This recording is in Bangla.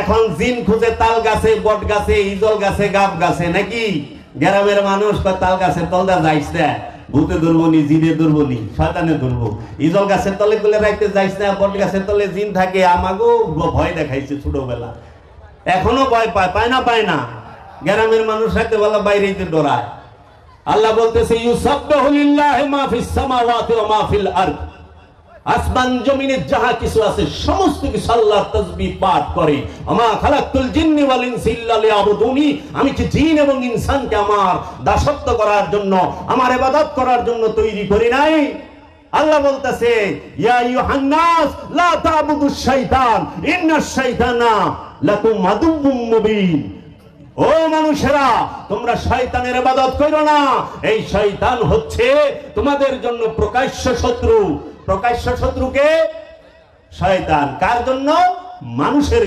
এখন জিন খুঁজে তাল গাছে, বট গাছে, ইজল গাছে, গাব গাছে, নাকি? গ্রামের মানুষ কয়, তাল গাছের তলদা যাইস না। ভূতে দুর্বনি জিনে দুর্বনি শয়তানে দুর্ব ইজল গাছের তলে গুলে রাখতে যাইস না, বট গাছের তলে জিন থাকে আমাকেও ভয় দেখাইছে ছোটবেলা। এখনও ভয় পায় পায় না পায় না। গ্রামের মানুষ রাখতে বলা বাইরে যেতে ডরায়। আল্লাহ বলতেছে, ইউসাব্বিহু লিল্লাহি মা ফিস সামাওয়াতি ওয়া মা ফিল আরদ। আসমান জমিনে যাহা কিছু আছে, সমস্ত কিছু আল্লাহর তাসবিহ পাঠ করে। আমা খালাকতুল জিন্নি ওয়াল ইনসি ইল্লা লিয়াবুদুনি। আমি কি জিন এবং ইনসানকে আমার দাসত্ব করার জন্য, আমার ইবাদত করার জন্য তৈরি করি নাই? আল্লাহ বলতেছে, ইয়া আইয়ুহান নাস, লা তা'বুদুশ শাইতান ইন্নাশ শাইতানা লাকুম আদুউম মুবিন। ও মানুষেরা, তোমরা শয়তানের ইবাদত করো না। এই শয়তান হচ্ছে তোমাদের জন্য প্রকাশ্য শত্রু। প্রকাশ্য শত্রুকে শয়তান কার জন্য? মানুষের